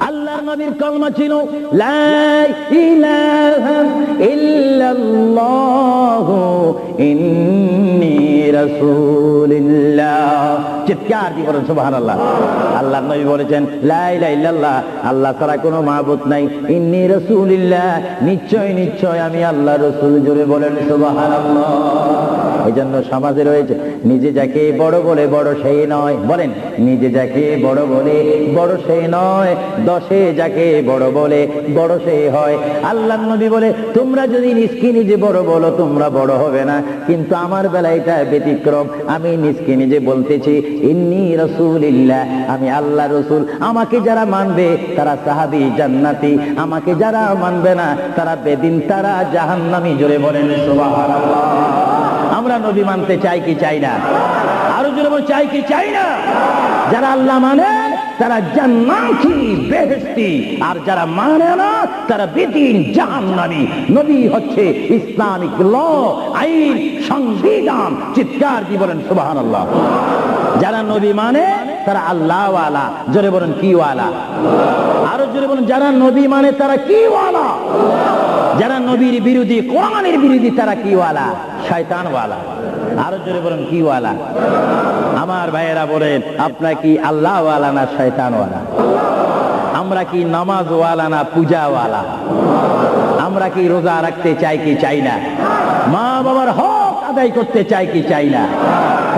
আল্লাহর নবীর কলমা ছিল ইন্নী রাসূলুল্লাহ চিৎকার সুবহানাল্লাহ। আল্লাহর নবী বলেছেন লা ইলাহা ইল্লাল্লাহ আল্লাহ ছাড়া কোনো মাবুদ নাই। ইন্নী রাসূলুল্লাহ, নিশ্চয় নিশ্চয় আমি আল্লাহ রাসূল জোরে বলেন এই জন্য সমাজে রয়েছে, নিজে যাকে বড় বলে বড় সেই নয়। বলেন, নিজে যাকে বড় বলে বড় সেই নয়, দশে যাকে বড় বলে বড় সেই হয়। আল্লাহ নবী বলে, তোমরা যদি নিজকে নিজে বড় বলো, তোমরা বড় হবে না। কিন্তু আমার বেলা এটা ব্যতিক্রম। আমি নিজকে নিজে বলতেছি আমি আল্লাহ রসুল। আমাকে যারা মানবে, তারা সাহাবি জান্নাতি। আমাকে যারা মানবে না, তারা বেদিন, তারা জাহান্নামি। জোরে বলেন আমরা নবী মানতে চাই কি চাই না? আরও জোরে চাই কি চাই না? যারা আল্লাহ মানে তারা জান্নাতি, বেহেশতি। আর যারা মানে না, তারা বেদিন, জাহান্নামী। নবী হচ্ছে ইসলামিক ল, আইন, সংবিধান, চিৎকার দিয়ে বলেন, সুবহানাল্লাহ। যারা নবী মানে তারা আল্লাহ জোরে বলেন কি ওয়ালা আরও জোরে বলেন, যারা নবী মানে তারা কি ওয়ালা যারা নবীর বিরোধী, কোরআনের বিরোধী, তারা কি ওয়ালা শয়তান ওয়ালা আরও জোরে বলেন কি ওয়ালা আমার ভাইয়েরা বলেন, আপনার কি আল্লাহ ওয়ালা না শয়তান ওয়ালা আমরা কি নামাজ ওয়ালা না পূজা ওয়ালা আমরা কি রোজা রাখতে চাই কি চাই না? মা বাবার হক আদায় করতে চাই কি চাই না?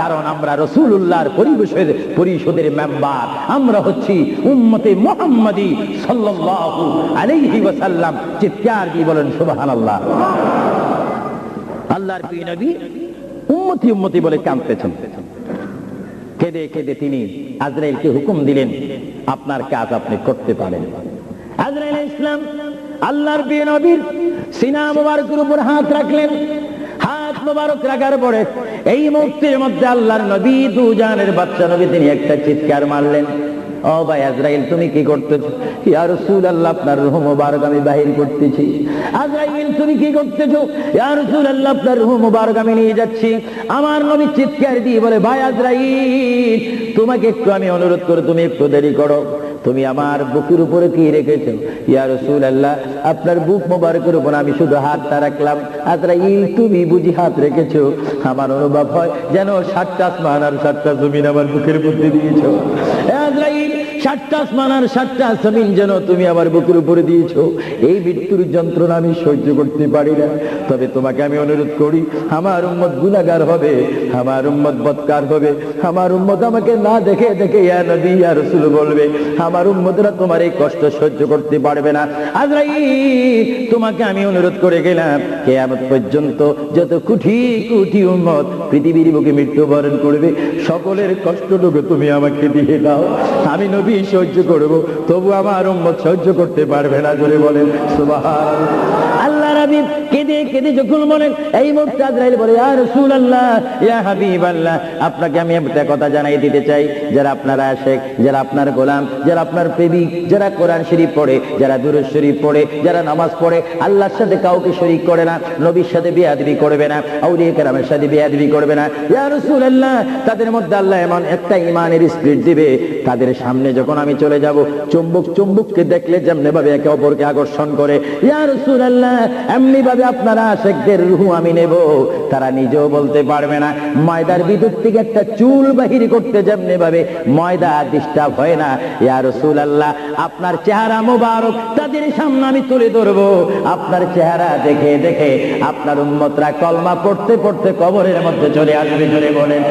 কারণ আমরা রসুল্লাহর পরিবেশের পরিষদের মেম্বার। আমরা হচ্ছি উম্মতে মোহাম্মদী সাল্লাল্লাহু আলাইহি ওয়াসাল্লাম। চিৎকার দিয়ে বলেন, সুবহানাল্লাহ। আল্লাহর প্রিয় উম্মতি উম্মতি বলে কাঁদতেছেন। কেঁদে কেঁদে তিনি আজরাইলকে হুকুম দিলেন, আপনার কাজ আপনি করতে পারেন। আজরাইল ইসলাম আল্লাহর প্রিয় নবীর সিনা মুবারকের উপর হাত রাখলেন। মুবারক রাখার পরে এই মধ্যে আল্লাহর নবী বাচ্চা নবী তিনি একটা চিৎকার মারলেন। ও ভাই আজরাইল, তুমি কি ইয়া রাসূলুল্লাহ, আপনার মুবারক আমি বাহির করতেছি। আজরাইল, তুমি কি ইয়া রাসূলুল্লাহ, আপনার মুবারক আমি নিয়ে যাচ্ছি। আমার নবী চিৎকার দিয়ে বলে, ভাই আজরাইল, তোমাকে একটু আমি অনুরোধ করে তুমি একটু দেরি করো। তুমি আমার বুকের উপরে কি রেখেছ? ইয়া রসুল আল্লাহ আপনার বুক মোবারকের উপর আমি শুধু হাতটা রাখলাম। আজরাইল, তুমি বুঝি হাত রেখেছ? আমার অনুভব হয় যেন সাতটা আসমান আর সাতটা জমিন আমার বুকের মধ্যে দিয়েছ। আজরাইল সাতটা আসমান আর সাতটা জমিন যেন তুমি আমার বুকের উপরে দিয়েছ। এই মৃত্যুর যন্ত্রণা আমি সহ্য করতে পারি না। তবে তোমাকে আমি অনুরোধ করি, আমার উম্মত গুনাগার হবে, আমার উম্মত বৎকার হবে। আমার উম্মত আমাকে না দেখে দেখে ইয়া ইয়া রাসূল বলবে, আমার উম্মতরা তোমার এই কষ্ট সহ্য করতে পারবে না। তোমাকে আমি অনুরোধ করে গেলাম, কিয়ামত পর্যন্ত যত কোটি কোটি উম্মত পৃথিবীর বুকে মৃত্যুবরণ করবে, সকলের কষ্টটুকু তুমি আমাকে দিয়ে দাও। আমি নবী সহ্য করব, তবু আমার উম্মত সহ্য করতে পারবে না, জোরে বলেন আজরাইল বলে কোরআন শরীফ পড়ে, যারা নামাজ পড়ে, আল্লাহর সাথে কাউকে করে না সাথে করবে না করবে না। তাদের মধ্যে আল্লাহ এমন একটা ইমানের স্পিরিট দিবে, তাদের সামনে যখন আমি চলে যাব, চুম্বক চুম্বককে দেখলে যেমনি ভাবে একে অপরকে আকর্ষণ করে, ইয়া রাসূলুল্লাহ, এমনি ভাবে আপনারা আশেকদের রুহু আমি নেব। তারা নিজেও বলতে পারবে না। ময়দার ভিতর থেকে একটা চুল বাহির করতে যেমনি ভাবে ময়দা ডিস্টার্ব হয় না। ইয়া রাসূলুল্লাহ, আপনার চেহারা মোবারক, তাদের সামনে আমি তুলে ধরবো। আপনার চেহারা দেখে দেখে আপনার উম্মতরা কলমা পড়তে পড়তে কবরের মধ্যে চলে আসবে। জোরে বলেন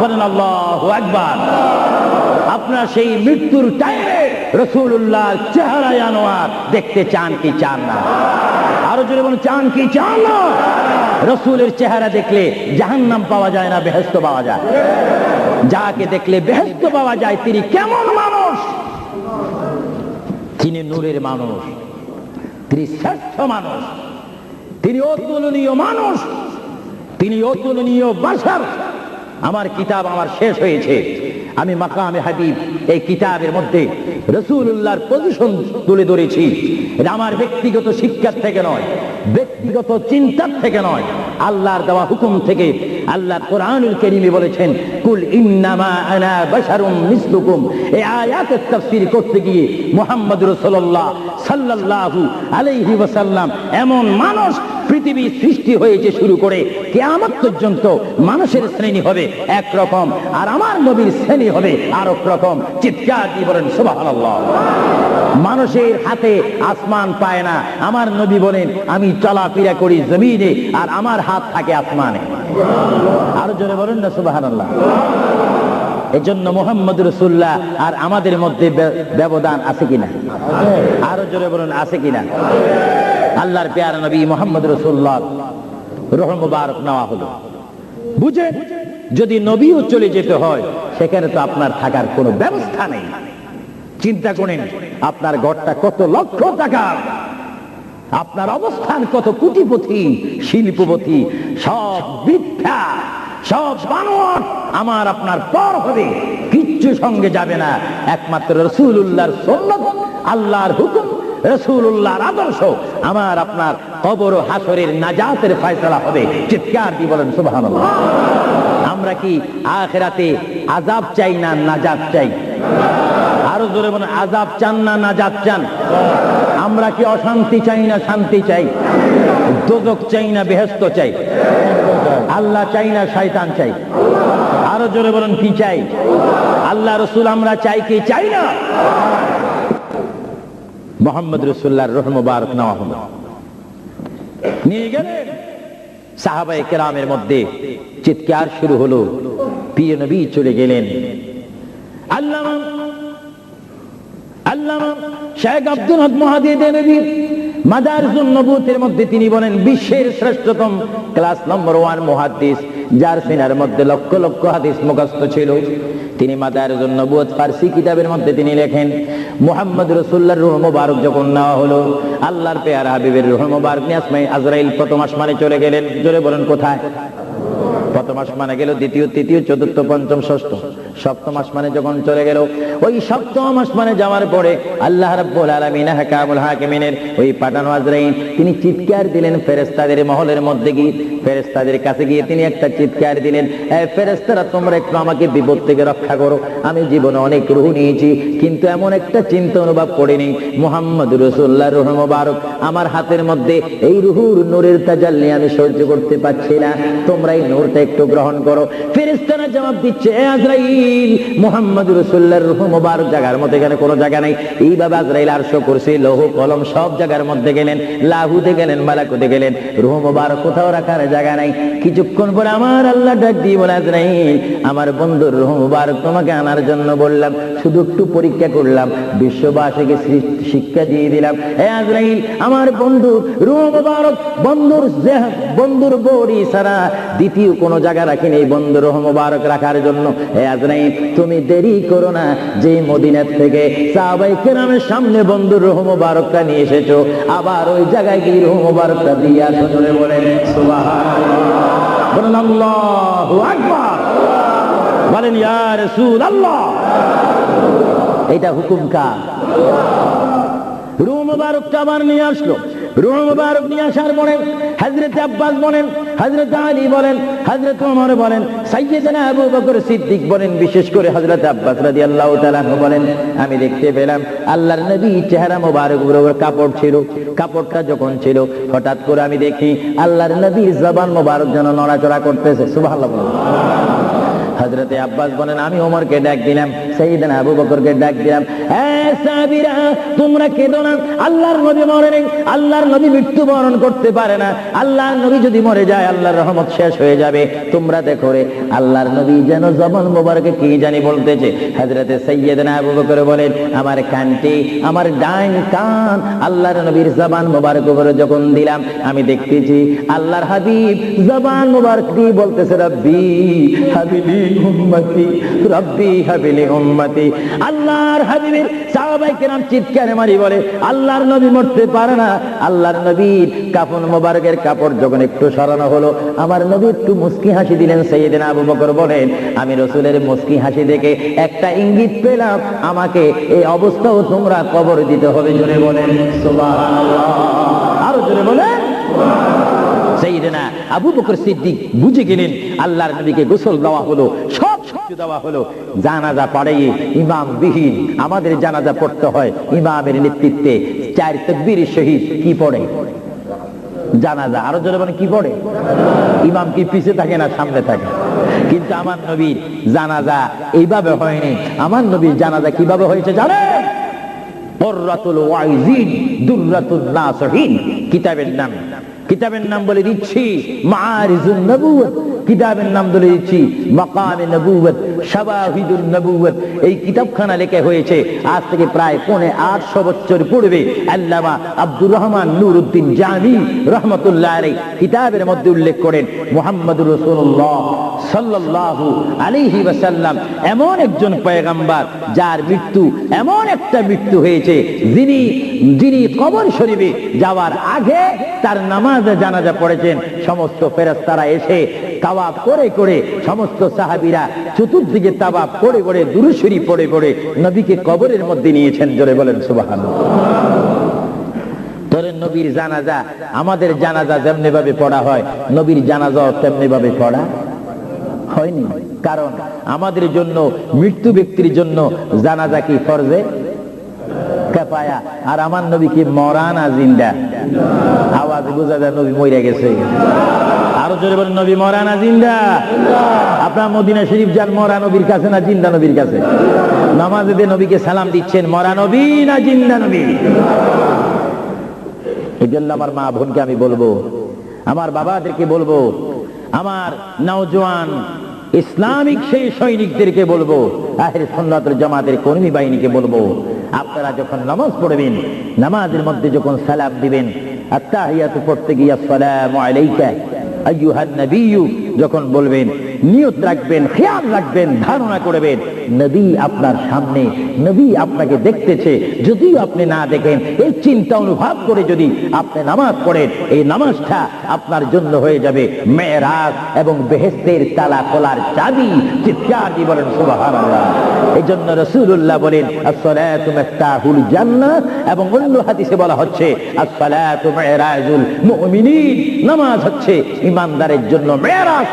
বলেন আল্লাহু আকবার। আপনার সেই মৃত্যুর টাইমে রসুল্লাহ চেহারায় আনোয়ার দেখতে চান কি চান না? আরও জোরে বলুন, চান কি চান না? রসুলের চেহারা দেখলে জাহান্নাম পাওয়া যায় না বেহেস্ত পাওয়া যায়। যাকে দেখলে বেহেস্ত পাওয়া যায়, তিনি কেমন মানুষ? তিনি নূরের মানুষ। তিনি শ্রেষ্ঠ মানুষ। তিনি অতুলনীয় মানুষ। তিনি অতুলনীয় বাসার। আমার কিতাব আমার শেষ হয়েছে। আমি মাকামে হাবিব এই কিতাবের মধ্যে রসুল্লাহর পজিশন তুলে ধরেছি। এটা আমার ব্যক্তিগত শিক্ষার থেকে নয়, ব্যক্তিগত চিন্তার থেকে নয়। আল্লাহর দেওয়া হুকুম থেকে আল্লাহ কোরআনুল কেরিমে বলেছেন, কুল ইন্নামা আনা বাশারুম মিসলুকুম। এই আয়াতের তাফসীর করতে গিয়ে মুহাম্মদ রাসূলুল্লাহ সাল্লাল্লাহু আলাইহি ওয়াসাল্লাম এমন মানুষ পৃথিবী সৃষ্টি হয়েছে শুরু করে কেয়ামত পর্যন্ত মানুষের শ্রেণি হবে একরকম আর আমার নবীর শ্রেণি হবে আর রকম। চিৎকার দিয়ে বলেন, সুবহানাল্লাহ। মানুষের হাতে আসমান পায় না। আমার নবী বলেন, আমি চলাফেরা করি জমিনে, আর আমার হাত থাকে আসমানে। আরও জোরে বলেন না, সুবহানাল্লাহ। এজন্য মোহাম্মদ রসুল্লাহ আর আমাদের মধ্যে ব্যবধান আছে কিনা? আরও জোরে বলুন, আছে কিনা? আল্লাহর পেয়ারা নবী মোহাম্মদ রসুল্লাহ রহ মুবারক নেওয়া হলো। বুঝে? যদি নবীও চলে যেতে হয়, সেখানে তো আপনার থাকার কোনো ব্যবস্থা নেই। চিন্তা করেন, আপনার ঘরটা কত লক্ষ টাকার আপনার অবস্থান কত কোটিপতি, শিল্পপতি, সব মিথ্যা, সব বানর আমার আপনার পর হবে, কিচ্ছু সঙ্গে যাবে না। একমাত্র রসুল্লাহর সন্ন্যত আল্লাহর হুকুম রসুল্লাহর আদর্শ। আমার আপনার কবর ও হাসরের নাজাতের ফয়সলা হবে। চিৎকার দিয়ে বলেন, সুবহানাল্লাহ। আমরা কি আখেরাতে আজাব চাই না নাজাত চাই? আরও জোরে বলেন, আজাব চান না নাজাত চান? আমরা কি অশান্তি চাই না শান্তি চাই? দোজক চাই না বেহেস্ত চাই? আল্লাহ চাই না শয়তান চাই? আরও জোরে বলেন, কি চাই? আল্লাহ রসুল, আমরা চাই কি? চাই না! মোহাম্মদ রসুল্লাহর রহ মুবারক নেওয়া হলো। নিয়ে গেলেন সাহাবায়ে কেরামের মধ্যে। চিৎকার শুরু হলো। প্রিয় নবী চলে গেলেন। আল্লামা তিনি লেখেন, মুহাম্মদ রসুল্লাহর রুহ মুবারক যখন নেওয়া হলো, আল্লাহর পেয়ারা হাবিবের রুহ মুবারক আজরাইল প্রথম আসমানে চলে গেলেন। জোরে বলেন, কোথায়? প্রথম আসমানে গেল, দ্বিতীয়, তৃতীয়, চতুর্থ, পঞ্চম, ষষ্ঠ। সপ্তম আসমানে যখন চলে গেল, ওই সপ্তম আসমানে যাওয়ার পরে আল্লাহ রাব্বুল আলামিন হাকামুল হাকিমিনের ওই পাঠানো আজরাইন তিনি চিৎকার দিলেন ফেরেশতাদের মহলের মধ্যে গিয়ে। ফেরেশতাদের কাছে গিয়ে তিনি একটা চিৎকার দিলেন, এ ফেরেশতারা, তোমরা একটু আমাকে বিপদ থেকে রক্ষা করো। আমি জীবনে অনেক রুহ নিয়েছি, কিন্তু এমন একটা চিন্তা অনুভব করিনি। মোহাম্মদ রাসূলুল্লাহ রুহ মুবারক, আমার হাতের মধ্যে এই রুহুর নূরের তাজাল্লি আমি সহ্য করতে পারছি না। তোমরা এই নূরটা একটু গ্রহণ করো। ফেরেশতারা জবাব দিচ্ছে, এ আজরাইল মুহাম্মদ রাসূলুল্লাহর রূহ মুবারক জায়গার মধ্যে এখানে কোনো জায়গা নাই। এইভাবে আজরাইল আরশ কুরসি লৌহ, কলম সব জায়গার মধ্যে গেলেন লাহুতে গেলেন মালাকুতে গেলেন। রূহ মুবারক কোথাও রাখার জায়গা নাই। কিছুক্ষণ পরে আমার আল্লাহ ডাক দিয়ে বলে, আজরাইল, আমার বন্ধুর রূহ মুবারক তোমাকে আনার জন্য বললাম, শুধু একটু পরীক্ষা করলাম, বিশ্ববাসীকে শিক্ষা দিয়ে দিলাম। এ আজরাইল, আমার বন্ধু, রূহ মুবারক বন্ধুর বন্ধুর বড়ি ছাড়া দ্বিতীয় কোনো জায়গা রাখিনি বন্ধুর রূহ মুবারক রাখার জন্য। এ আজরাইল তুমি দেরি করো না। যে মদিনার থেকে সাহাবাই কেরামের সামনে বন্ধুর রূহ মুবারকটা নিয়ে এসেছ, আবার ওই জায়গায় গিয়ে রূহ মুবারকটা দিয়ে আসো জোরে বলেন বলেন, আল্লাহু আকবার। আল্লাহ এটা হুকুম কার? রুহ মুবারকটা আবার নিয়ে আসলো। রুহ মুবারক নিয়ে আসার পরে হযরত আব্বাস বলেন হযরত আলী বলেন হজরত ওমর বলেন, সাইয়েদনা আবু বকর সিদ্দিক বলেন, বিশেষ করে হজরত আব্বাস তাআলা আনহু বলেন, আমি দেখতে পেলাম আল্লাহর নবী চেহারা মোবারক কাপড় ছিল, কাপড়টা যখন ছিল, হঠাৎ করে আমি দেখি আল্লাহর নবীর জবান মোবারক যেন নড়াচড়া করতেছে বলুন। হজরতে আব্বাস বলেন আমি ওমরকে ডাক দিলাম সেইদিন আবু বকরকে ডাক দিলাম। "এ সাহাবীরা, তোমরা কেঁদো না। আল্লাহর নবী মরে নেই। আল্লাহর নবী মৃত্যুবরণ করতে পারে না। আল্লাহর নবী যদি মরে যায় আল্লাহর রহমত শেষ হয়ে যাবে। তোমরা দেখো রে আল্লাহর নবী যেন জবান মোবারকে কি জানি বলতেছে। হজরতে সৈয়দনা আবু বকর বলেন আমার কানটি আমার ডাইন কান আল্লাহর নবীর জবান মোবারক উপরে যখন দিলাম আমি দেখতেছি আল্লাহর হাবিব জবান মোবারক দিয়ে বলতেছে রব্বি হাবিলি উম্মতি, রব্বি হাবিলি উম্মতি। আল্লাহর হাবিবের সাহাবাই কেরাম চিৎকারে মারি বলে, আল্লাহর নবী মরতে পারে না। আল্লাহর নবীর কাফন মোবারকের কাপড় যখন একটু সরানো হলো, আমার নবী একটু মুস্কি হাসি দিলেন সেইদিন আবু বকর বলেন, আমি রসুলের মুস্কি হাসি দেখে একটা ইঙ্গিত পেলাম, আমাকে এই অবস্থাও তোমরা কবর দিতে হবে। জোরে বলেন, সুবহানাল্লাহ। আরও জোরে বলেন আবু বকর সিদ্দিক বুঝে গেলেন, আল্লাহর নবীকে গোসল দেওয়া হলো, সব দেওয়া হলো। জানাজা ইমাম বিহীন, আমাদের জানাজা পড়তে হয় ইমামের নেতৃত্বে। চার তকবীর শহীদ কি পড়ে? জানাজা আরও জোরে মানে কি পড়ে? ইমাম কি পিছে থাকে না সামনে থাকে? কিন্তু আমার নবীর জানাজা এইভাবে হয়নি। আমার নবীর জানাজা কীভাবে হয়েছে জানেন? কিতাবের নাম। কিতাবের নাম বলে দিচ্ছি মারিজুল নবুয়ত কিতাবের নাম বলে দিচ্ছি, মাকামে নবুয়ত শাবাহিদুন নবুয়ত এই কিতাবখানা লেখা হয়েছে আজ থেকে প্রায় পৌনে আটশো বছর পূর্বে। আল্লামা আব্দুর রহমান নুরউদ্দিন জামি রহমতুল্লাহ আলাই কিতাবের মধ্যে উল্লেখ করেন, মুহাম্মদুর রাসূলুল্লাহ সাল্লাল্লাহু আলাইহি ওয়াসাল্লাম এমন একজন পয়গাম্বার যার মৃত্যু, এমন একটা মৃত্যু হয়েছে যিনি যিনি কবর শরীফে যাওয়ার আগে তার নামাজে জানাজা পড়েছেন। সমস্ত ফেরেশতারা এসে তাওয়াব করে করে সমস্ত সাহাবীরা চতুর্দিকে তাওয়াব করে করে দুরুশরী পড়ে পড়ে নবীকে কবরের মধ্যে নিয়েছেন, জোরে বলেন, সুবহানাল্লাহ। ধরেন নবীর জানাজা আমাদের জানাজা যেমনি ভাবে পড়া হয়, নবীর জানাজাও তেমনি ভাবে পড়া হয়নি। কারণ আমাদের জন্য, মৃত্যু ব্যক্তির জন্য জানাজা কি ফরজে? কেপায়া আর আমার নবী কি মরানা জিন্দা? আওয়াজ বোঝা যায় নবী মরে গেছে। আরও জোরে বলেন, নবী মরানা জিন্দা? আপনার মদিনা শরীফ যান, মরা নবীর কাছে না জিন্দা নবীর কাছে? নামাজে দিয়ে নবীকে সালাম দিচ্ছেন, মরা নবী না জিন্দা নবী? এই জন্য আমার মা বোনকে আমি বলব, আমার বাবাদেরকে বলব, আমার নওজোয়ান ইসলামিক সেই সৈনিকদেরকে বলব আহের সন্ন্যতের জামাতের কর্মী বাহিনীকে বলব, আপনারা যখন নামাজ পড়বেন, নামাজের মধ্যে যখন সালাম দিবেন, আত্তাহিয়াতু পড়তে গিয়ে আসসালামু আলাইকা। أيها النبي যখন বলবেন, নিয়ত রাখবেন, খেয়াল রাখবেন, ধারণা করবেন, নবী আপনার সামনে, নবী আপনাকে দেখতেছে, যদিও আপনি না দেখেন এই চিন্তা অনুভব করে যদি আপনি নামাজ পড়েন, এই নামাজটা আপনার জন্য হয়ে যাবে মেয়েরাজ এবং বেহেস্তের তালা খোলার চাবি, চিৎকার দিয়ে বলেন এই জন্য রসুল্লাহ বলেন মিফতাহুল এবং অন্য হাদিসে বলা হচ্ছে নামাজ হচ্ছে ইমানদারের জন্য মেয়েরাজ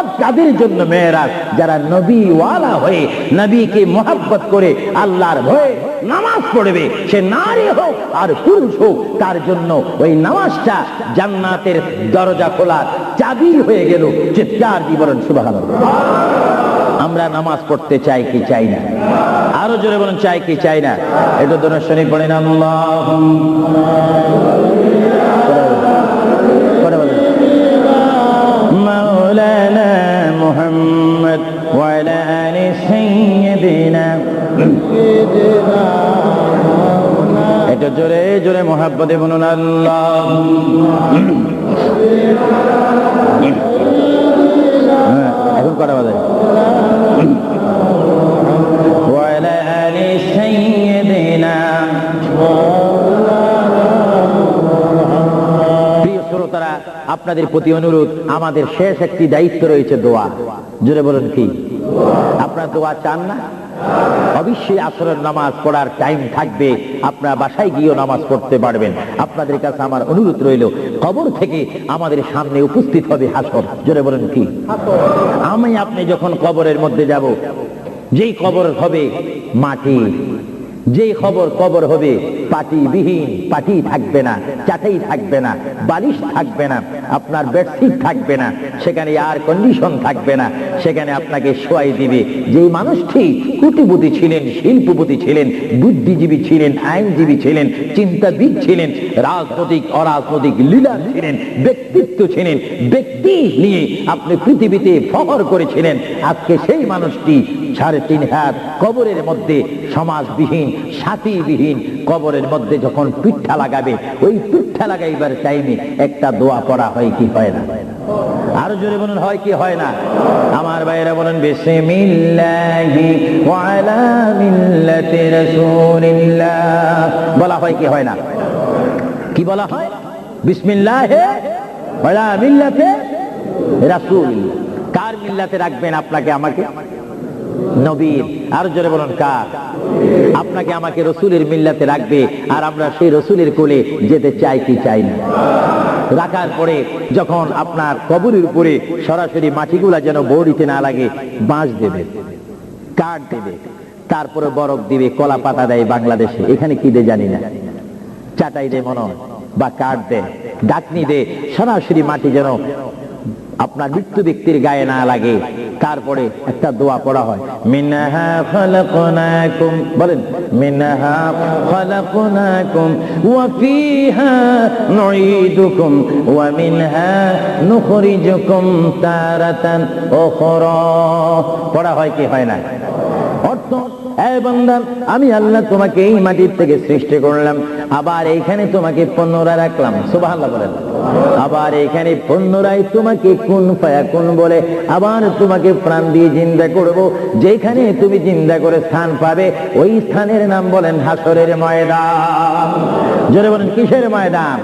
কব কাদের জন্য মেয়েরাজ যারা নবী ওয়ালা হয়ে, নবীকে মোহাব্বত করে আল্লাহর ভয়ে নামাজ পড়বে, সে নারী হোক আর পুরুষ হোক, তার জন্য ওই নামাজটা জান্নাতের দরজা খোলার চাবি হয়ে গেল চিৎকার জীবন সুবাহ আমরা নামাজ পড়তে চাই কি চাই না? আরও জোরে বলেন, চাই কি চাই না? এটা তো শনি আল্লাহ। এটা জোরে জোরে মোহাব্বতে বলুন আল্লাহ। হ্যাঁ, এখন কটা বাজে? আপনাদের প্রতি অনুরোধ, আমাদের শেষ একটি দায়িত্ব রয়েছে দোয়া। জোরে বলেন কি? আপনারা দোয়া চান না? অবশ্যই আসরের নামাজ পড়ার টাইম থাকবে। আপনারা বাসায় গিয়েও নামাজ পড়তে পারবেন। আপনাদের কাছে আমার অনুরোধ রইল, কবর থেকে আমাদের সামনে উপস্থিত হবে হাসর। জোরে বলেন কি? আমি আপনি যখন কবরের মধ্যে যাব, যেই কবর হবে মাটি। যেই খবর কবর হবে পাটি বিহীন পাটি থাকবে না, চাটাই থাকবে না, বালিশ থাকবে না। আপনার বেডশিট থাকবে না, সেখানে এয়ার কন্ডিশন থাকবে না, সেখানে আপনাকে শোয়াই দিবে। যেই মানুষটি কুটিপতি ছিলেন শিল্পপতি ছিলেন, বুদ্ধিজীবী ছিলেন, আইনজীবী ছিলেন, চিন্তাবিদ ছিলেন, রাজনৈতিক, অরাজনৈতিক লিডার ছিলেন, ব্যক্তিত্ব ছিলেন, ব্যক্তি নিয়ে আপনি পৃথিবীতে ফখর করেছিলেন, আজকে সেই মানুষটি সাড়ে তিন হাত কবরের মধ্যে সমাজবিহীন, সাথীবিহীন কবরের মধ্যে যখন পিঠা লাগাবে, ওই পিঠা লাগাইবার টাইমে একটা দোয়া পড়া হয় কি হয় না? আরও জোরে বলুন, হয় কি হয় না? আমার ভাইয়েরা বলেন বেশি বলা হয় কি হয় না? কি বলা হয়? বিসমিল্লাহে কার মিল্লাতে রাখবেন আপনাকে, আমাকে? নবীর। আর জোরে বলুন, কার? আপনাকে আমাকে রসুলের মিল্লাতে রাখবে, আর আমরা সেই রসুলের কোলে যেতে চাই কি চাই না। রাখার পরে যখন আপনার কবরের উপরে সরাসরি মাটিগুলা যেন বড়িতে না লাগে, বাঁশ দেবে, কাঠ দেবে, তারপরে বরফ দিবে, কলা পাতা দেয় বাংলাদেশে। এখানে কি দে জানি না। চাটাই দে মনে বা কাঠ দে ডাকনি দে সরাসরি মাটি যেন আপনার মৃত্যু ব্যক্তির গায়ে না লাগে। তারপরে একটা দোয়া পড়া হয়। মিনাহা খলকনাকুম। বলেন, মিনাহা খলকনাকুম ওয়া ফিহা নুঈদুকুম ওয়া মিনহা নুখরিজুকুম তারাতান উখরা। পড়া হয় কি, হয় না? আমি আল্লাহ তোমাকে এই মাটির থেকে সৃষ্টি করলাম। আবার এইখানে তোমাকে পুনরায় রাখলাম। সুবহানাল্লাহ বলেন। আবার এখানে পুনরায় তোমাকে কোন পায়া কোন বলে, আবার তোমাকে প্রাণ দিয়ে জিন্দা করব। যেখানে তুমি জিন্দা করে স্থান পাবে, ওই স্থানের নাম বলেন হাসরের ময়দান। জোরে বলেন, কিসের ময়দান?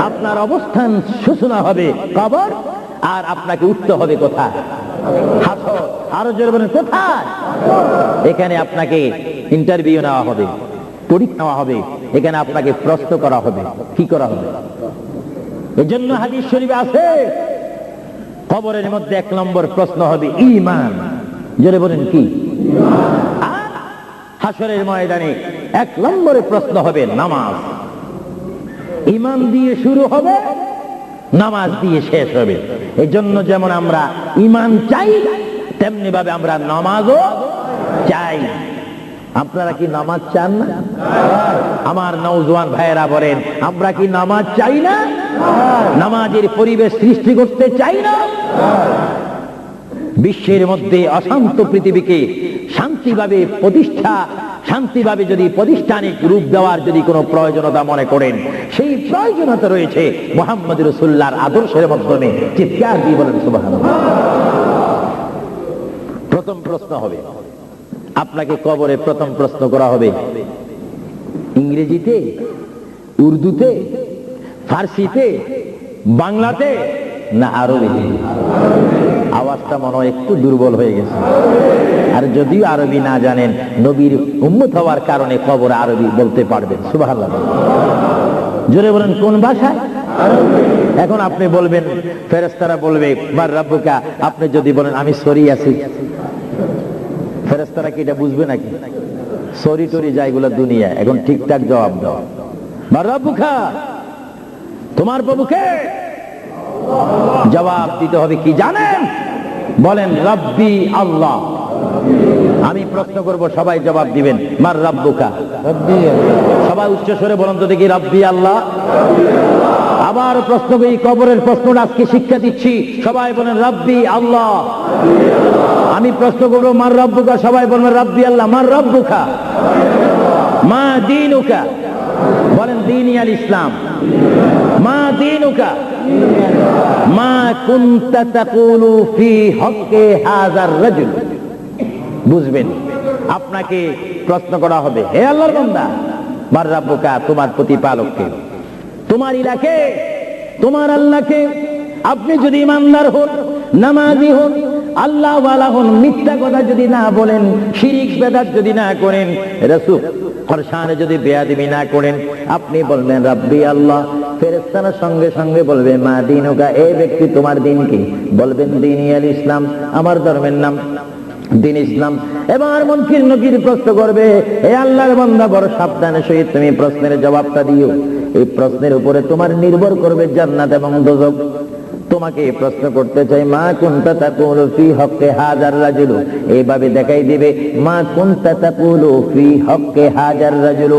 আপনার অবস্থান সূচনা হবে কবর, আর আপনাকে উঠতে হবে কোথায়? হাসর। আরও জোরে বলেন, কোথায়? এখানে আপনাকে ইন্টারভিউ নেওয়া হবে, পরীক্ষা নেওয়া হবে, এখানে আপনাকে প্রশ্ন করা হবে, কি করা হবে? এই জন্য হাদিস শরীফে আছে, কবরের মধ্যে এক নম্বর প্রশ্ন হবে ইমান জোরে বলেন, কি? হাসরের ময়দানে এক নম্বরে প্রশ্ন হবে, নামাজ। ইমান দিয়ে শুরু হবে, নামাজ দিয়ে শেষ হবে। এই জন্য যেমন আমরা ইমান চাই তেমনি ভাবে আমরা নামাজও চাই আপনারা কি নামাজ চান না? আমার নৌজওয়ান ভাইয়েরা বলেন, আমরা কি নামাজ চাই না? নামাজের পরিবেশ সৃষ্টি করতে চাই না? বিশ্বের মধ্যে অশান্ত পৃথিবীকে শান্তিভাবে প্রতিষ্ঠা, শান্তিভাবে যদি প্রতিষ্ঠানিক রূপ দেওয়ার যদি কোনো প্রয়োজনতা মনে করেন, সেই প্রয়োজনতা রয়েছে মোহাম্মদ রসুল্লাহর আদর্শের মাধ্যমে। চিৎকার দিয়ে বলেন সুবাহ প্রথম প্রশ্ন হবে। আপনাকে কবরে প্রথম প্রশ্ন করা হবে। ইংরেজিতে, উর্দুতে, ফার্সিতে, বাংলাতে না আরবিতে? আওয়াজটা মনে হয় একটু দুর্বল হয়ে গেছে। আর যদিও আরবি না জানেন, নবীর উম্মত হওয়ার কারণে খবর আরবি বলতে পারবেন। সুবাহ জোরে বলেন, কোন ভাষায়? এখন আপনি বলবেন ফেরেস্তারা বলবে মার রাব্বুকা আপনি যদি বলেন আমি সরি আছি। ফেরেস্তারা কি এটা বুঝবে নাকি? সরি টরি যাইগুলো দুনিয়া এখন ঠিকঠাক জবাব দাও। মার রাব্বুকা তোমার প্রভুকে জবাব দিতে হবে কি জানেন? বলেন রব্বি আল্লাহ। আমি প্রশ্ন করব সবাই জবাব দিবেন মার রাব্বুকা। সবাই উচ্চ স্বরে বলুন তো দেখি রব্বি আল্লাহ। আবার প্রশ্ন করি, কবরের প্রশ্নটা আজকে শিক্ষা দিচ্ছি। সবাই বলেন, রব্বি আল্লাহ। আমি প্রশ্ন করব, মার রব্বুকা? সবাই বলবেন, রব্বি আল্লাহ। মার রব্বুকা? মা দিনুকা? বলেন দিন আল ইসলাম। মা দিনুকা? মা কুনতা তাকুলু ফি হক্কে হাজার রাজুল। বুঝবেন, আপনাকে প্রশ্ন করা হবে, হে আল্লাহর বান্দা, মার রাব্বুকা, তোমার প্রতিপালককে। তোমার ইলাকে তোমার আল্লাহকে। আপনি যদি ইমানদার হন, নামাজি হন, আল্লাহ হন, মিথ্যা কথা যদি না বলেন, শিরিক বেদাত যদি না করেন, রসুল ফরসানে যদি বেয়াদিবি না করেন, আপনি বলবেন, রাব্বি আল্লাহ। ফেরেস্তানা সঙ্গে সঙ্গে বলবে, মা দিনুকা? এ ব্যক্তি তোমার দিন কি? বলবেন দিনই আল ইসলাম, আমার ধর্মের নাম, দিন ইসলাম। এবার মনকির নকির প্রশ্ন করবে, এ আল্লাহর বান্দা বড় সাবধানের সহিত তুমি প্রশ্নের জবাবটা দিও। এই প্রশ্নের উপরে তোমার নির্ভর করবে জান্নাত এবং দোজক। তোমাকে প্রশ্ন করতে চাই, মা কুনতা তাকুলু ফি হক্কে হাজার রাজুলু? এইভাবে দেখাই দিবে, মা কুনতা তাকুলু ফি হক্কে হাজার রাজুলু।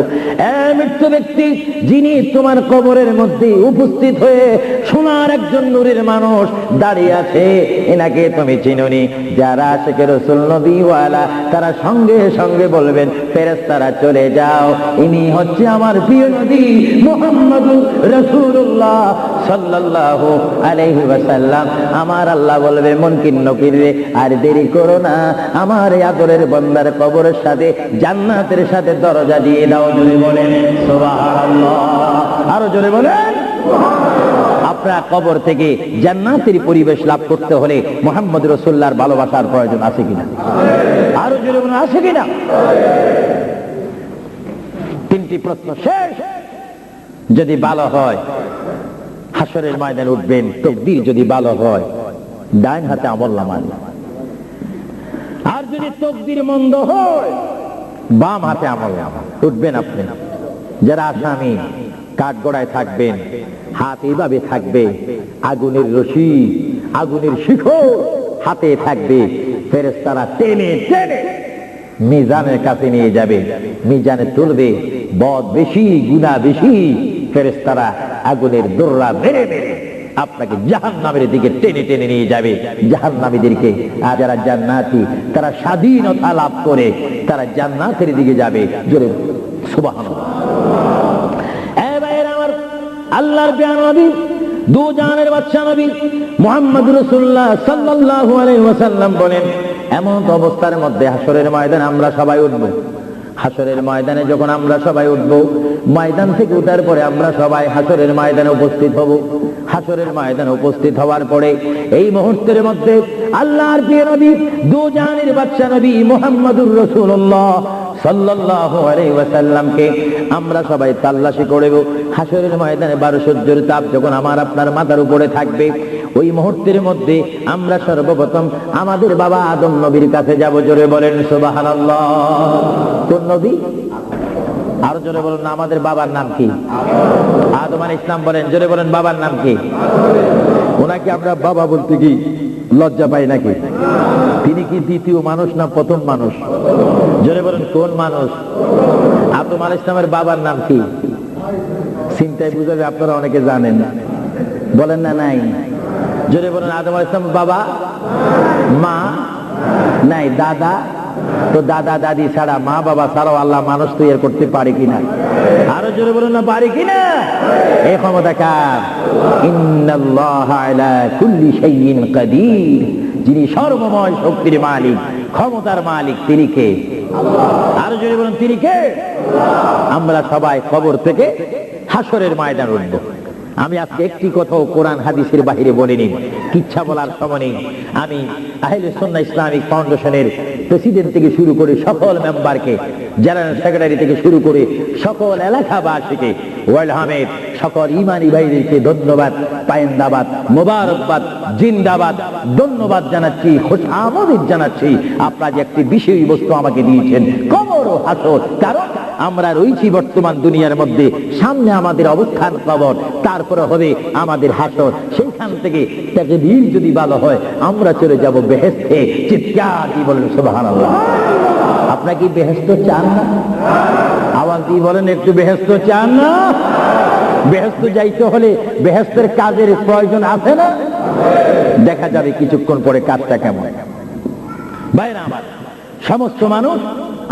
মৃত্যু ব্যক্তি, যিনি তোমার কবরের মধ্যে উপস্থিত হয়ে সোনার একজন নূরের মানুষ দাঁড়িয়ে আছে, এনাকে তুমি চিনুনি। যারা আশেকে রসুল নবীওয়ালা, তারা সঙ্গে সঙ্গে বলবেন ফেরেস্তারা চলে যাও। ইনি হচ্ছে আমার প্রিয় নবী মোহাম্মদ রসুল্লাহ সাল্লাল্লাহু আলাইহি ওয়াসাল্লাম আমার আল্লাহ বলবে মনকিন নকির রে আর দেরি করো না। আমার এই আদরের বন্দার কবরের সাথে জান্নাতের সাথে দরজা দিয়ে দাও জোরে বলেন আরও জোরে বলেন আপনার কবর থেকে জান্নাতের পরিবেশ লাভ করতে হলে মোহাম্মদ রসুল্লাহর ভালোবাসার প্রয়োজন আছে কিনা? আরও জোরে বলুন আছে কিনা? তিনটি প্রশ্ন শেষ। যদি ভালো হয় হাসরের ময়দানে উঠবেন, তকদির যদি ভালো হয় ডাইন হাতে আমল নামানি আর যদি তকদির মন্দ হয়, বাম হাতে আমল নামা উঠবেন আপনি। যারা আসামি, কাঠগড়ায় থাকবেন, হাত এইভাবে থাকবে, আগুনের রশি, আগুনের শিখর হাতে থাকবে ফেরেস্তারা টেনে টেনে মিজানের কাছে নিয়ে যাবে। মিজানে তুলবে, বদ বেশি গুণা বেশি ফেরেস্তারা আগুনের দোররা মেরে মেরে আপনাকে জাহান নামের দিকে টেনে টেনে নিয়ে যাবে। জাহান নামীদেরকে আর যারা জান্নাতি, তারা স্বাধীনতা লাভ করে, তারা জান্নাতের দিকে যাবে। জোরে সুবাহ আল্লাহর বিয়ান নবী, দু জাহানের বাচ্চা নবী মোহাম্মদ রসুল্লাহ আলাইহি ওয়াসাল্লাম বলেন, এমন অবস্থার মধ্যে হাসরের ময়দানে আমরা সবাই উঠব। হাসরের ময়দানে যখন আমরা সবাই উঠবো, ময়দান থেকে উঠার পরে আমরা সবাই হাসরের ময়দানে উপস্থিত হব। হাসরের ময়দানে উপস্থিত হওয়ার পরে এই মুহূর্তের মধ্যে আল্লাহর প্রিয় নবী দু জাহানের বাচ্চা নবী মোহাম্মদুর রসুল্লাহ সাল্লাল্লাহু আলাইহি ওয়াসাল্লামকে আমরা সবাই তাল্লাশি করব। হাসরের ময়দানে বারো সূর্যের তাপ যখন আমার আপনার মাথার উপরে থাকবে, ওই মুহূর্তের মধ্যে আমরা সর্বপ্রথম আমাদের বাবা আদম নবীর কাছে যাব। জোরে বলেন, সুবহানাল্লাহ। কোন নবী? আরও জোরে বলেন না আমাদের বাবার নাম কি? আদম আল ইসলাম বলেন জোরে বলেন বাবার নাম কি? ওনাকে আমরা বাবা বলতে কি লজ্জা পাই নাকি? তিনি কি দ্বিতীয় মানুষ না প্রথম মানুষ? জোরে বলেন কোন মানুষ? আদম আল ইসলামের বাবার নাম কি? চিন্তায় বুঝাবে আপনারা অনেকে জানেন। বলেন না নাই। জোরে বলেন আদম আল ইসলাম বাবা মা নাই দাদা তো দাদা, দাদি ছাড়া, মা, বাবা ছাড়াও আল্লাহ মানুষ তৈরি করতে পারে কিনা? আরও জোরে বলুন না, পারে কিনা? এই ক্ষমতা কার? যিনি সর্বময় শক্তির মালিক, ক্ষমতার মালিক, তিনি কে? আরও জোরে বলুন, তিনি কে? আমরা সবাই খবর থেকে হাসরের ময়দান উঠব। আমি আজকে একটি কথাও কোরআন হাদিসের বাহিরে বলিনি। কিচ্ছা বলার সময় নেই। আমি আহলে সন্না ইসলামিক ফাউন্ডেশনের প্রেসিডেন্ট থেকে শুরু করে সকল মেম্বারকে, জেনারেল সেক্রেটারি থেকে শুরু করে সকল এলাকাবাসীকে ওয়ার্ল্ড হামেদ সকল ইমানি ভাইদেরকে ধন্যবাদ, পায়েন্দাবাদ, মোবারকবাদ, জিন্দাবাদ, ধন্যবাদ জানাচ্ছি, খোশ আমদিত জানাচ্ছি। আপনারা যে একটি বিষয় বস্তু আমাকে দিয়েছেন কবর হাসর কারণ আমরা রয়েছি বর্তমান দুনিয়ার মধ্যে। সামনে আমাদের অবস্থান কবর, তারপরে হবে আমাদের হাসর। সেইখান থেকে তাকে ভিড় যদি ভালো হয়, আমরা চলে যাব বেহেস্তে চিৎকার কি বলেন, সুবহানাল্লাহ। আপনারা কি বেহেস্ত চান না? আওয়াজ দিয়ে বলেন, একটু বেহেস্ত চান না? বেহেস্ত যাইতে হলে বেহেস্তের কাজের প্রয়োজন আছে না? দেখা যাবে কিছুক্ষণ পরে কাজটা কেমন। বাইরে আমার সমস্ত মানুষ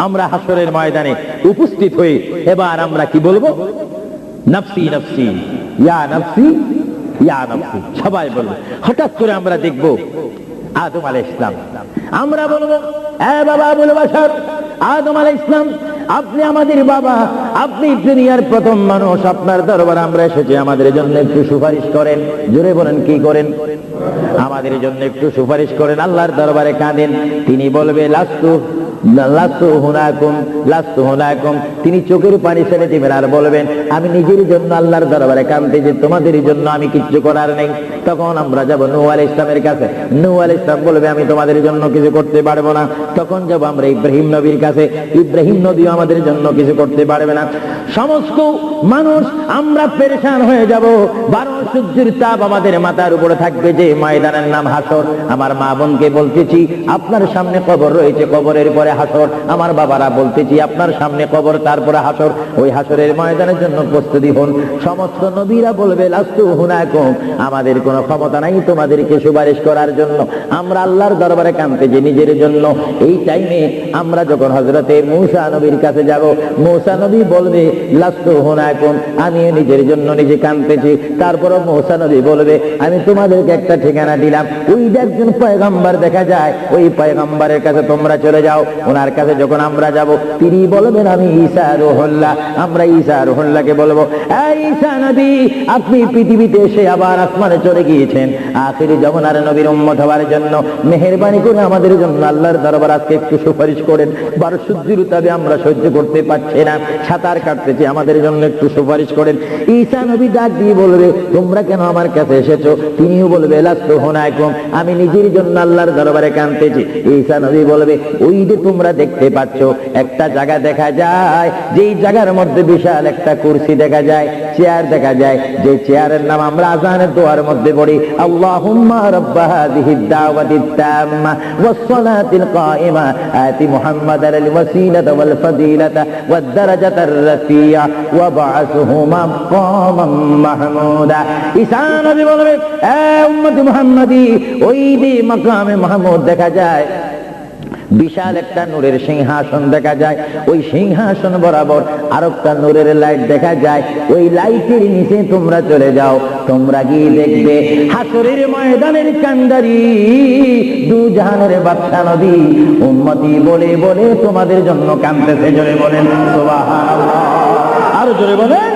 আমরা হাসরের ময়দানে উপস্থিত হয়ে এবার আমরা কি বলব? নফসি নফসি, ইয়া নফসি ইয়া নফসি। সবাই বলব, হঠাৎ করে আমরা দেখব আদম আলাই ইসলাম আমরা বলব, এ বাবা বলব আদম আলাই ইসলাম আপনি আমাদের বাবা, আপনি দুনিয়ার প্রথম মানুষ, আপনার দরবার আমরা এসেছি, আমাদের জন্য একটু সুপারিশ করেন। জোরে বলেন, কি করেন? আমাদের জন্য একটু সুপারিশ করেন, আল্লাহর দরবারে কাঁদেন। তিনি বলবে, লাস্তু তিনি চোখের পানি ছেড়ে দিবেন আর বলবেন, আমি নিজের জন্য আল্লাহর দরবারে কানতে যে তোমাদের জন্য আমি কিচ্ছু করার নেই। তখন আমরা যাব নৌ আল ইসলামের কাছে। নৌ আল ইসলাম বলবে, আমি তোমাদের জন্য কিছু করতে পারব না। তখন যাব আমরা ইব্রাহিম নবীর কাছে, ইব্রাহিম নবী আমাদের জন্য কিছু করতে পারবে না। সমস্ত মানুষ, আমরা পেরেশান হয়ে যাব। বারো সূর্যের তাপ আমাদের মাথার উপরে থাকবে যে ময়দানের নাম হাসর। আমার মা বোনকে বলতেছি, আপনার সামনে কবর রয়েছে, কবরের পরে হাসর। আমার বাবারা বলতেছি, আপনার সামনে কবর, তারপরে হাসর। ওই হাসরের ময়দানের জন্য প্রস্তুতি হন। সমস্ত নবীরা বলবে, লাস্তু হুনাকুম। আমাদের কোনো ক্ষমতা নাই তোমাদেরকে সুপারিশ করার জন্য। আমরা আল্লাহর দরবারে কানতে যে নিজের জন্য। এই টাইমে আমরা যখন হজরতে মূসা নবীর কাছে যাব, মূসা নবী বলবে, লাস্তু হুনাকুম আমি নিজের জন্য নিজে কানতেছি তারপরে মূসা নবী বলবে, আমি তোমাদেরকে একটা ঠিকানা দিলাম। ওই একজন পয়গম্বর দেখা যায়, ওই পয়গম্বরের কাছে তোমরা চলে যাও। ওনার কাছে যখন আমরা যাব, তিনি বলবেন, আমি ঈসা রোহল্লা আমরা ঈসা রোহল্লাকে বলব ঈসা নবী, আপনি পৃথিবীতে এসে আবার আসমানে চলে গিয়েছেন। আখিরি যমুনার নবীর উম্মত হওয়ার জন্য মেহেরবানি করে আমাদের জন্য আল্লাহর দরবার আজকে একটু সুপারিশ করেন। বারো সূর্যের উতাবে আমরা সহ্য করতে পারছি না। সাঁতার কাটতেছি আমাদের জন্য একটু সুপারিশ করেন। ঈশা নবী ডাক দিয়ে বলবে, তোমরা কেন আমার কাছে এসেছ? তিনিও বলবে, লাস্ত হোনায়কম আমি নিজের জন্য আল্লাহর দরবারে কানতেছি ঈশা নবী বলবে, ওই যে তোমরা দেখতে পাচ্ছ, একটা জায়গা দেখা যায়, যেই জায়গার মধ্যে বিশাল একটা কুর্সি দেখা যায়, চেয়ার দেখা যায়। যে চেয়ারের নাম আমরা আজানের দোয়ার মধ্যে পড়ি আল্লাহ রাব্বা وابعثه مقاما محمودا ঈসা নবী বলবে এ উম্মত মুহাম্মাদি ওই যে মাকামে মাহমুদ দেখা যায় বিশাল একটা নূরের সিংহাসন দেখা যায় ওই সিংহাসন বরাবর আর একটা নূরের লাইট দেখা যায় ওই লাইটের নিচে তোমরা চলে যাও তোমরা গিয়ে দেখবে হাসরের ময়দানের কান্দারি দু জাহানের বাচ্চা নদী উন্মতি বলে বলে তোমাদের জন্য কান্দতেছে জোরে বলেন সুবহানাল্লাহ। আরও জোরে বলেন।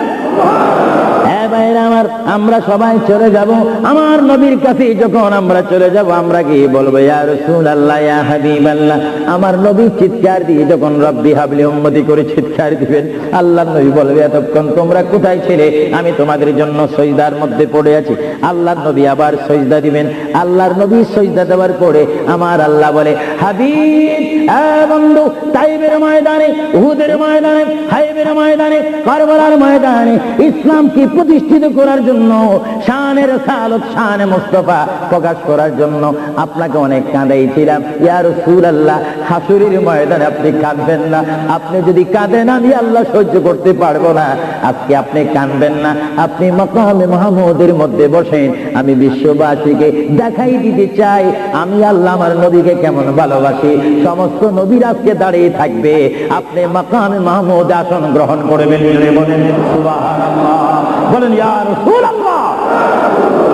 ভাইরা আমার, আমরা সবাই চলে যাব। আমার নবীর কাছে যখন আমরা চলে যাব, আমরা কি বলব, ইয়া রাসূলুল্লাহ, ইয়া হাবিবাল্লাহ? আমার নবী চিৎকার দিয়ে যখন রব্বি হাবলি উম্মতি করে চিৎকার দিবেন, আল্লাহ নবী বলবে, এতক্ষণ তোমরা কোথায় ছিলে? আমি তোমাদের জন্য সজদার মধ্যে পড়ে আছি। আল্লাহ নবী আবার সজদা দিবেন। আল্লাহর নবী সজদা দেওয়ার পরে আমার আল্লাহ বলে, হাবিব বন্ধু, তাইবের ময়দানে, উহুদের ময়দানে, হাইবের ময়দানে, কারবালার ময়দানে ইসলামকে প্রতিষ্ঠিত করার জন্য, শানের সালত শানে মুস্তফা প্রকাশ করার জন্য আপনাকে অনেক কাঁদাইছিলাম। ইয়ার সুর আল্লাহ হাসুরির ময়দানে আপনি কাঁদবেন না। আপনি যদি কাঁদেন, আমি আল্লাহ সহ্য করতে পারব না। আজকে আপনি কাঁদবেন না। আপনি মকামে মাহমুদের মধ্যে বসেন। আমি বিশ্ববাসীকে দেখাই দিতে চাই। আমি আল্লাহ আমার নবীকে কেমন ভালোবাসি? সমস্ত নবীর আজকে দাঁড়িয়ে থাকবে। আপনি মাকামে মাহমুদ আসন গ্রহণ করবেন বলেন সুবহানাল্লাহ। বলেন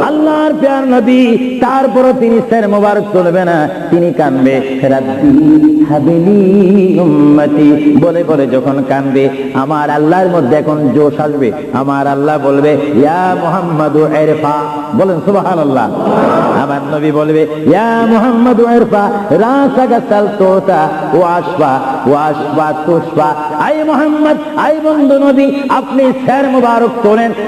আল্লাহর প্যার নবী তারপরও তিনি সের মোবারক চলবে না তিনি কানবে রাব্বি উম্মতি। বলে বলে যখন কানবে, আমার আল্লাহর মধ্যে এখন জোশ আসবে। আমার আল্লাহ বলবে, ইয়া বলেন, সুবহানাল্লাহ। আমার নবী বলবে, ইয়া আই আই বন্ধু নবী, আপনি স্যার মুবারক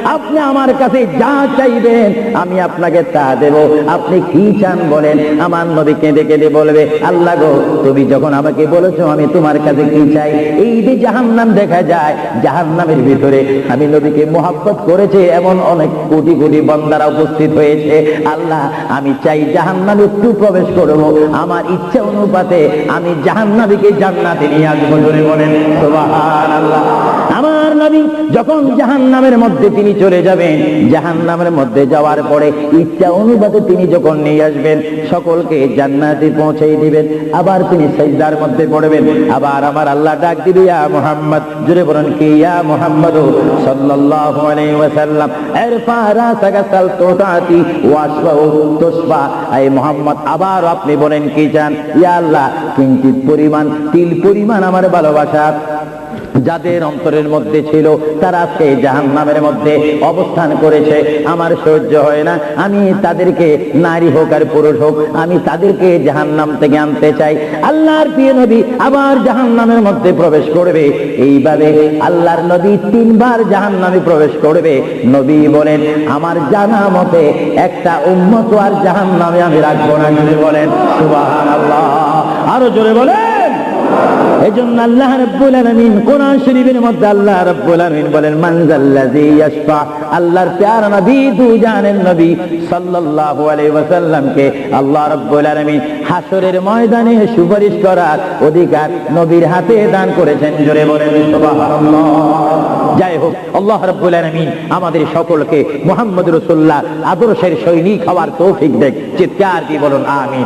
আপনি আমার কাছে যা চাইবেন, আমি আপনাকে তা দেব। আপনি কি চান বলেন? আমার নবী কেঁদে কেঁদে বলবে, আল্লাহ গো, তুমি যখন আমাকে বলেছ, আমি তোমার কাছে কি চাই? এই যে জাহান্নাম দেখা যায়, জাহান্নামের ভিতরে আমি নবীকে মোহাব্বত করেছে, এমন অনেক কোটি কোটি বন্দারা উপস্থিত হয়েছে। আল্লাহ, আমি চাই জাহান্নামে একটু প্রবেশ করব। আমার ইচ্ছা অনুপাতে আমি জাহান্নামীকে জান্নাতে নিয়ে আসব, জোরে বলেন, সুবহানাল্লাহ। আমার নবী যখন জাহান্নামের মধ্যে তিনি চলে যাবেন, জাহান্নামের মধ্যে যাওয়ার পরে ইচ্ছা অনুপাতে তিনি যখন নিয়ে আসবেন, সকলকে জান্নাতে পৌঁছে দিবেন। আবার তিনি সেজদার মধ্যে পড়বেন। আবার আমার আল্লাহ ডাক দিবে, ইয়া মুহাম্মদ। জুড়ে বলেন কি, ইয়া মুহাম্মদ? সাল্লাল্লাহু আলাইহি ওয়াসাল্লাম ইরফা রাসাকা সালতুতাতি ওয়াসবা তোসবা আই মুহাম্মদ, আবার আপনি বলেন কি চান? ইয়া আল্লাহ, কিঞ্চিত পরিমাণ, তিল পরিমাণ আমার ভালোবাসা। যাদের অন্তরের মধ্যে ছিল, তারা আজকে জাহান নামের মধ্যে অবস্থান করেছে। আমার সহ্য হয় না। আমি তাদেরকে নারী হোক আর পুরুষ হোক, আমি তাদেরকে জাহান নাম থেকে আনতে চাই। আল্লাহর প্রিয় নবী আবার জাহান নামের মধ্যে প্রবেশ করবে। এইভাবে আল্লাহর নবী তিনবার জাহান নামে প্রবেশ করবে। নবী বলেন, আমার জানা মতে একটা উন্মত আর জাহান নামে আমি রাখব না। বলেন আল্লাহ আরও জোরে বলেন আল্লাহ কোরআন শরীফের মধ্যে আল্লাহ বলেন ইয়াশফা আল্লাহর নবী দু জানের নবী সাল্লাল্লাহু আলাইহি ওয়াসাল্লামকে আল্লাহ হাসরের ময়দানে সুপারিশ করার অধিকার নবীর হাতে দান করেছেন। জোরে বলেন, সুবহানাল্লাহ। যাই হোক, আল্লাহ আমাদের সকলকে মুহাম্মদ রাসূলুল্লাহ আদর্শের সৈনিক হওয়ার তৌফিক দেখ। চিৎকার দিয়ে বলুন, আমিন।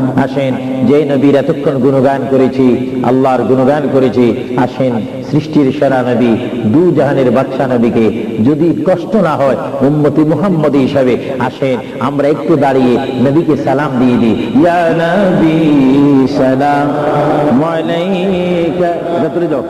আসেন। যে নবীর এতক্ষণ গুণগান করেছি, আল্লাহর গুণগান করেছি, আসেন সৃষ্টির সেরা নবী, দু জাহানের বাদশা নবীকে যদি কষ্ট না হয়, উম্মতি মুহাম্মদ হিসাবে আসেন। আমরা একটু দাঁড়িয়ে নবীকে সালাম দিয়ে দিই। ইয়া নবী, সালাম যাও।